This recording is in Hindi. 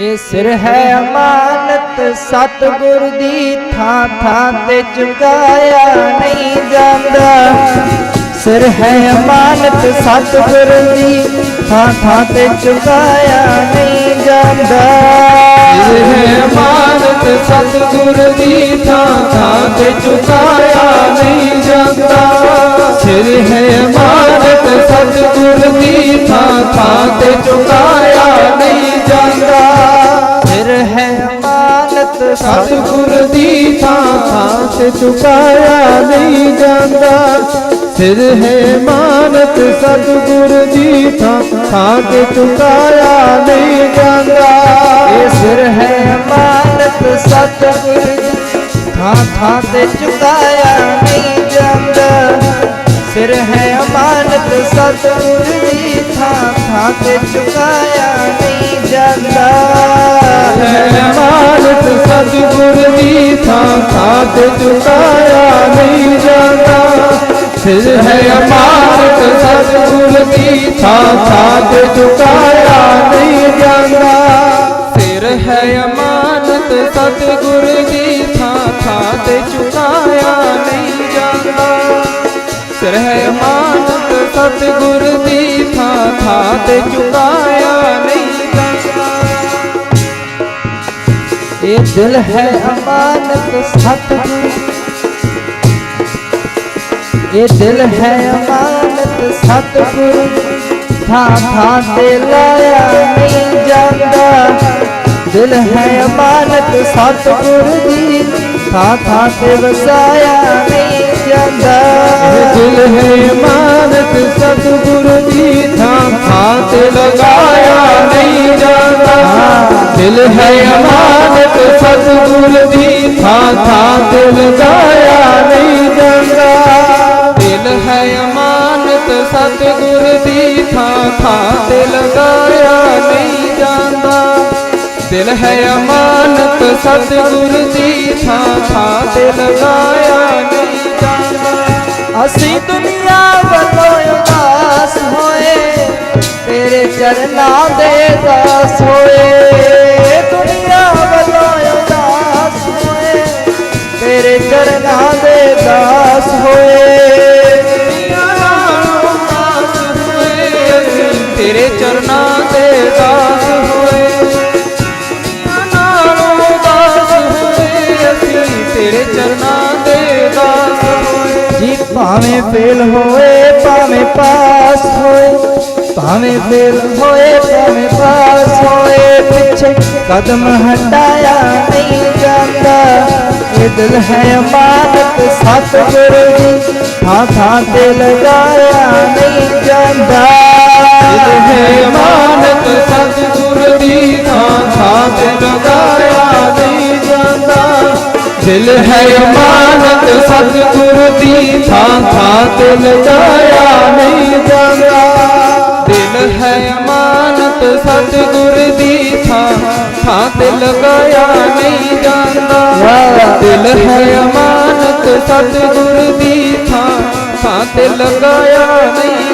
ਇਹ ਸਿਰ ਹੈ ਅਮਾਨਤ, ਸਤਿਗੁਰ ਦੀ ਥਾਂ ਥਾਂ ਤੇ ਚੁਕਾਇਆ ਨਹੀਂ ਜਾਂਦਾ। ਸਿਰ ਹੈ ਅਮਾਨਤ, ਸਤਿਗੁਰ ਦੀ ਥਾਂ ਥਾਂ ਤੇ ਚੁਕਾਇਆ ਨਹੀਂ ਜਾਂਦਾ। ਸਿਰ ਹੈ ਮਾਨਤ ਸਤਿਗੁਰ ਦੀ ਥਾਂ ਥਾਂ ਤੇ ਝੁਕਾਇਆ ਸਤਿਗੁਰ ਦੀ ਥਾਂ ਥਾਂ ਤੇ ਝੁਕਾਇਆ ਨਹੀਂ ਜਾਂਦਾ। ਸਿਰ ਹੈ ਮਾਨਤ ਸਤਿਗੁਰ ਦੀ ਥਾਂ ਥਾਂ ਤੇ ਝੁਕਾਇਆ ਨਹੀਂ ਜਾਂਦਾ। ਇਹ ਸਿਰ ਹੈ ਅਮਾਨਤ ਸਤਿਗੁਰ ਦੀ ਥਾਂ ਥਾਂ ਤੇ ਚੁਕਾਇਆ ਨਹੀਂ ਜਾਂਦਾ। ਸਿਰ ਹੈ ਅਮਾਨਤ ਸਤਿਗੁਰ ਦੀ ਥਾਂ ਥਾਂ ਤੇ ਚੁਕਾਇਆ ਨਹੀਂ ਜਾਂਦਾ। ਹੈ ਮਾਨਤ हाथ चुकाया नहीं जाता फिर है अमारत सतगुर की था हाथ चुकाया नहीं जाता फिर है अमानत सतगुर की था हाथ चुकाया नहीं जाता फिर है अमानत सतगुर की था हाथ चुकाया ये दिल है अमानत सतगुरु ये दिल है अमानत सतगुरु था था ते लाया नहीं जाता। दिल है अमानत सतगुरु जी था था ते बसाया नहीं जाता। दिल है अमानत सतगुरु जी था था ते लगाया नहीं जाता। दिल है अमानत ਸਤਿਗੁਰ ਦੀ ਥਾਂ ਥਾਂ ਤੇ ਲਗਾਇਆ ਨਹੀਂ ਜਾਂਦਾ ਦਿਲ ਹੈ ਅਮਾਨਤ ਸਤਿਗੁਰ ਦੀ ਥਾਂ ਥਾਂ ਤੇ ਲਗਾਇਆ ਨਹੀਂ ਜਾਂਦਾ ਦਿਲ ਹੈ ਅਮਾਨਤ ਸਤਿਗੁਰ ਦੀ ਥਾਂ ਥਾਂ ਤੇ ਲਗਾਇਆ ਨਹੀਂ ਜਾਂਦਾ ਅਸੀਂ ਦੁਨੀਆ ਵੱਲੋਂ ਉਦਾਸ ਹੋਏ, ਤੇਰੇ ਚਰਨਾਂ ਦੇ ਦਾਸ ਹੋਏ ਅਸੀਂ ਤੇਰੇ ਚਰਨਾਂ ਦੇ ਦਾਸ ਹੋਏ ਦੁਨੀਆ ਨਾਲੋਂ ਉਦਾਸ ਹੋਏ ਅਸੀਂ ਤੇਰੇ ਚਰਨਾਂ ਦੇ ਦਾਸ ਹੋਏ ਜੀ ਭਾਵੇਂ ਫੇਲ ਹੋਏ ਭਾਵੇਂ ਪਾਸ ਹੋਏ ਭਾਵੇਂ ਫੇਲ ਹੋਏ ਭਾਵੇਂ ਪਾਸ ਹੋਏ ਪਿੱਛੇ ਕਦਮ ਹਟਾਇਆ ਨਹੀਂ ਜਾਂਦਾ ਇਹ ਦਿਲ ਹੈ ਅਮਾਨਤ ਸਤਿਗੁਰ ਦੀ ਥਾਂ ਥਾਂ ਤੇ ਲਗਾਇਆ ਨਹੀਂ ਜਾਂਦਾ दिल है मानत सतगुरु दी था था दिल जाया नहीं जाता। दिल है मानत सतगुरु दी था था दिल गया नहीं जाता दिल है मानत सतगुरु दी था था दिल गया नहीं